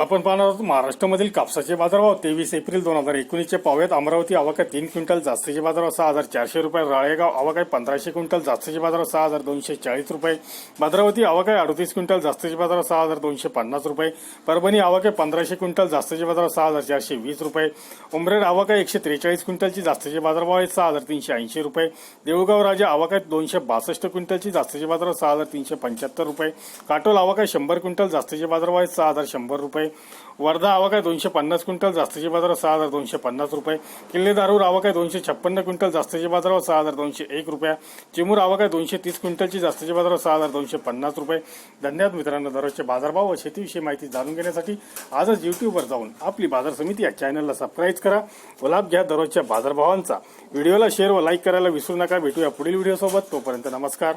आपण पाहणार आहोत महाराष्ट्रामधील कापसाचे बाजारभाव तेवीस एप्रिल दोन हजार एकोणीसच्या पाहूयात. अमरावती आवाका तीन क्विंटल जास्तीचे बाजारभाव सहा हजार चारशे रुपये. राळेगाव आवकाय पंधराशे क्विंटल जास्तीचे बाजारभाव सहा हजार दोनशे चाळीस रुपये. भद्रावती आवकाय अडतीस क्विंटल जास्तीचे बाजारभाव सहा हजार दोनशे पन्नास रुपये. परभणी आवकाय पंधराशे क्विंटल जास्तीचे बाजारभाव सहा हजार चारशे वीस रुपये. उमरेड आवकाय एकशे त्रेचाळीस क्विंटलची जास्तीचे बाजारभाव आहे सहा हजार तीनशे ऐंशी रुपये. देऊळगाव राजा आवकाय दोनशे बासष्ट क्विंटलची जास्तीचे बाजारभाव सहा हजार तीनशे पंच्याहत्तर रुपये. काटोल आवकाय शंभर क्विंटल जास्तीचे बाजारभाव आहे सहा हजार शंभर रुपये. वर्धा आवकाय दोनशे पन्नास क्विंटल जास्तीचे बाजार सहा हजार दोनशे पन्नास रुपये. किल्ले दारूर आहे दोनशे छप्पन्न क्विंटल जास्तीचे बाजारावर सहा हजार दोनशे एक रुपया. चिमूर आवकाय दोनशे तीस क्विंटलची जास्तीचे बाजारावर सहा हजार दोनशे पन्नास रुपये. धन्यवाद मित्रांनो दररोजचे बाजारभाव व शेतीविषयी माहिती जाणून घेण्यासाठी आजच युट्यूबवर जाऊन आपली बाजार समिती या चॅनलला सबस्क्राईब करा. व लाभ घ्या दररोजच्या बाजारभावांचा. व्हिडिओला शेअर व लाईक करायला विसरू नका. भेटूया पुढील व्हिडिओसोबत तोपर्यंत नमस्कार.